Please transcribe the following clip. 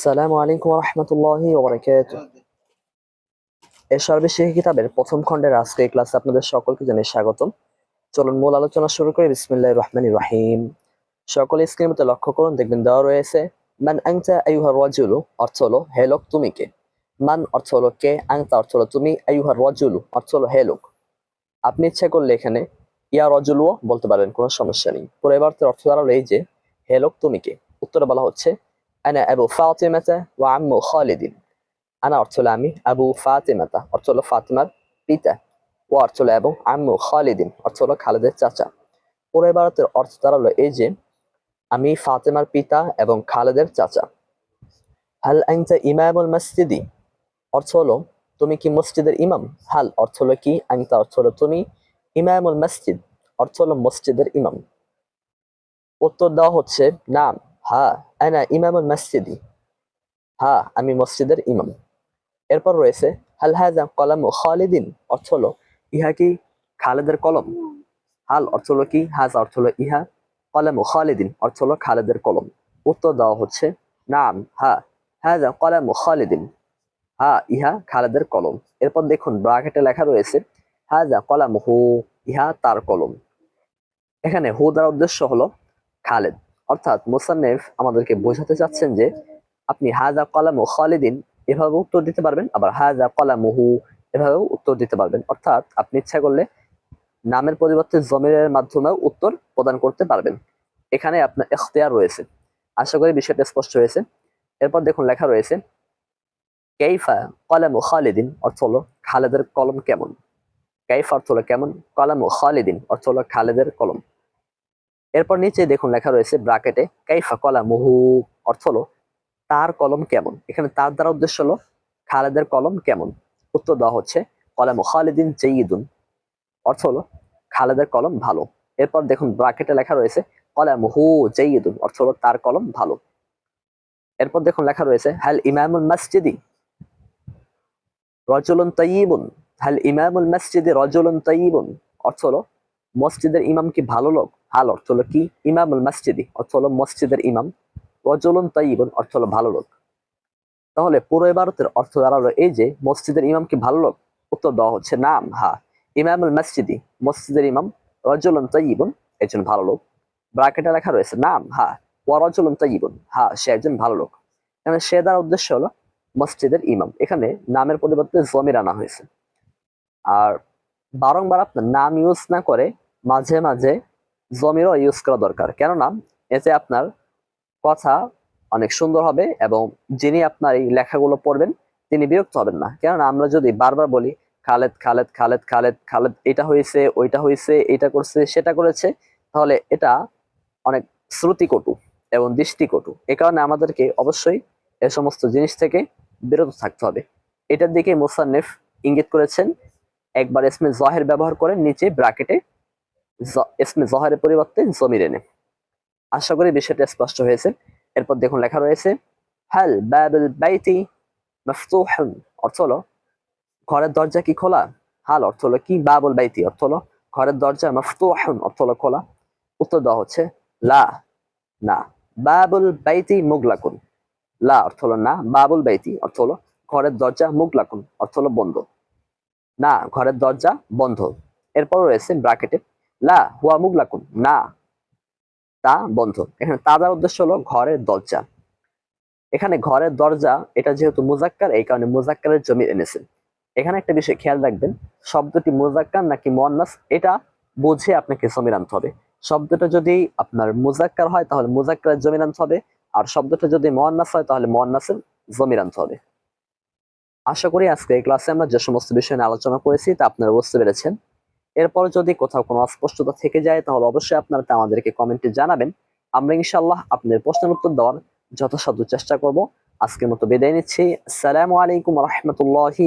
আসসালামু আলাইকুম রহমতুল্লাহি এর সর্বশেষ কিতাবের প্রথম খণ্ডের আজকে ক্লাসে আপনাদের সকলকে জানাই স্বাগতম। চলুন মূল আলোচনা শুরু করি। বিসমিল্লাহির রহমানির রহিম। সকলে স্ক্রিনের মধ্যে লক্ষ্য করুন, দেখবেন দেওয়া রয়েছে, মান আংতা আইয়ুহার রাজুলু অর্থ হলো, হে লোক, তুমি কে? মান অর্থ হলো, কে আংতা অর্থ হলো, তুমি আইয়ুহার রাজুলু অর্থ হলো, হে লোক আপনি ইচ্ছা করলে এখানে, ইয়া রজুলুও বলতে পারেন, কোনো সমস্যা নেই। পরে এবার অর্থ দাঁড়াল এই যে, হে লোক, তুমি কে? উত্তরে বলা হচ্ছে আনা আবু ফাতেমাতা ওয়া আম্মু খালিদিন আনা অর্থ হলো আমি আবু ফাতেমাতা অর্থ হলো ফাতেমার পিতা ও অর্থ হলো এবং আম্মু খালিদিন অর্থ হলো খালেদের চাচা পরে ভারতের অর্থ দাঁড়াল এই যে, আমি ফাতেমার পিতা এবং খালেদের চাচা। হাল আইনজা ইমামুল মসজিদি? অর্থ হলো, তুমি কি মসজিদের ইমাম? হাল, অর্থ হলো কি? আংতা অর্থ হলো তুমি ইমামুল মসজিদ। অর্থ হলো মসজিদের ইমাম। উত্তর দেওয়া হচ্ছে নাম হ্যাঁ আনা ইমামুল মসজিদি হ্যাঁ আমি মসজিদের ইমাম। এরপর রয়েছে, হাল হাজা কলাম খালিদিন, অর্থ হলো, ইহা কি খালেদের কলম? হাল অর্থ হলো কি হাজ অর্থ হলো ইহা, কলাম খালিদিন, অর্থ হলো খালেদের কলম। উত্তর দেওয়া হচ্ছে, নাম হ্যাঁ হাজা কলাম খালিদিন, হা, ইহা খালেদের কলম। এরপর দেখুন, ব্রাকেটে লেখা রয়েছে হাজা কলাম হু ইহা তার কলম। এখানে হু দ্বারা উদ্দেশ্য হলো, খালেদ। অর্থাৎ মোসান্নেফ আমাদেরকে বোঝাতে চাচ্ছেন যে আপনি হাজা কলাম খালিদিন এভাবে উত্তর দিতে পারবেন, আবার হাজা কলামহু এভাবেও উত্তর দিতে পারবেন। অর্থাৎ আপনি ইচ্ছা করলে নামের পরিবর্তে জমিরের মাধ্যমেও উত্তর প্রদান করতে পারবেন। এখানে আপনার এখতিয়ার রয়েছে। আশা করি বিষয়টা স্পষ্ট হয়েছে। এরপর দেখুন লেখা রয়েছে, কেইফা কলাম খালিদিন অর্থ হলো খালেদের কলম কেমন? কেইফ অর্থ হলো কেমন? কলাম খালিদিন অর্থ হলো খালেদের কলম। এরপর নিচে দেখুন লেখা রয়েছে ব্রাকেটে কাইফা কলা মুহু, অর্থ হলো তার কলম কেমন? এখানে তার দ্বারা উদ্দেশ্য হলো খালেদের কলম কেমন? উত্তর দেওয়া হচ্ছে, কলাম খালিদিন জেইদুন অর্থ হলো খালেদের কলম ভালো। এরপর দেখুন ব্রাকেটে লেখা রয়েছে, কলাম হু জেইদুন অর্থ হলো তার কলম ভালো। এরপর দেখুন লেখা রয়েছে, হাল ইমামুল মসজিদি রজুলুন তৈবুন হাল ইমামুল মসজিদি রজুলুন তৈবুন অর্থ হলো মসজিদের ইমাম কি ভালো লোক? হাল অর্থ হলো কি? ইমামুল মসজিদি, অর্থ হলো মসজিদের ইমাম। রজুলুন তাইবুন অর্থ হলো ভালো লোক। তাহলে পুরো ভারতের অর্থ দাঁড়াল এই যে, মসজিদের ইমাম কি ভালো লোক? উত্তর দেওয়া হচ্ছে নাম, হা। ইমামুল মসজিদি, মসজিদের ইমাম রজুলুন তাইবুন একজন ভালো লোক। ব্রাকেটে লেখা রয়েছে নাম, হা। ওয়া রজুলুন তাইবুন হা, সে একজন ভালো লোক। এখানে সে দ্বারা উদ্দেশ্য হলো মসজিদের ইমাম। এখানে নামের পরিবর্তে জমির আনা হয়েছে। আর বারংবার আপনার নাম ইউজ না করে মাঝে মাঝে জমিরও ইউজ করা দরকার। কেননা, এতে আপনার কথা অনেক সুন্দর হবে এবং যিনি আপনার এই লেখাগুলো পড়বেন, তিনি বিরক্ত হবেন না। কেননা, আমরা যদি বারবার বলি, খালেদ খালেদ খালেদ খালেদ খালেদ, এটা হয়েছে, ওইটা হয়েছে, এটা করছে, সেটা করেছে, তাহলে এটা অনেক শ্রুতিকটু এবং দৃষ্টিকটু। এ কারণে আমাদেরকে অবশ্যই এ সমস্ত জিনিস থেকে বিরত থাকতে হবে। এটার দিকে মুসান্নেফ ইঙ্গিত করেছেন, একবার এসমে জহের ব্যবহার করে নিচে ব্রাকেটে এসমে জহের পরিবর্তে জমির এনে। আশা করি বিষয়টা স্পষ্ট হয়েছে। এরপর দেখুন লেখা রয়েছে, হাল বাবুল বাইতি অর্থ হলো, ঘরের দরজা কি খোলা? হাল অর্থ হলো, কি বাবুল বাইতি? অর্থ হলো, ঘরের দরজা মফতুহুন? অর্থ হলো, খোলা। উত্তর দেওয়া হচ্ছে, লা। না, বাবুল বাইতি মুগলাকুন? লা অর্থ হলো, না, বাবুল বাইতি। অর্থ হলো, ঘরের দরজা মুগলাকুন। অর্থ হলো, বন্ধ। না, ঘরের দরজা বন্ধ। এরপর রয়েছে ব্রাকেটে লা হুয়া মুগলাকুন, না। তা বন্ধ। এখানে তাদার উদ্দেশ্য হলো ঘরের দরজা। এখানে ঘরের দরজা, এটা যেহেতু মুজাক্কার, এই কারণে মুজাক্কারের জমি এনেছেন। এখানে একটা বিষয় খেয়াল রাখবেন, শব্দটি মুজাক্কার নাকি মোয়ান্নাস, এটা বুঝে আপনাকে জমির আনতে হবে। শব্দটা যদি আপনার মুজাক্কার হয়, তাহলে মুজাক্কারের জমির আনতে হবে। আর শব্দটা যদি মোয়ান্নাস হয়, তাহলে মোয়ান্নাসের জমির আনতে হবে। আশা করি আজকে এই ক্লাসে আমরা যে সমস্ত বিষয় নিয়ে আলোচনা করেছি, তা আপনারা বুঝতে পেরেছেন। এরপর যদি কোথাও কোনো অস্পষ্টতা থেকে যায়, তাহলে অবশ্যই আপনারা তা আমাদেরকে কমেন্টে জানাবেন। আমরা ইনশাল্লাহ আপনাদের প্রশ্নের উত্তর দেওয়ার যথাসাধ্য চেষ্টা করব। আজকের মতো বিদায় নিচ্ছি। আসসালামু আলাইকুম রহমতুল্লাহি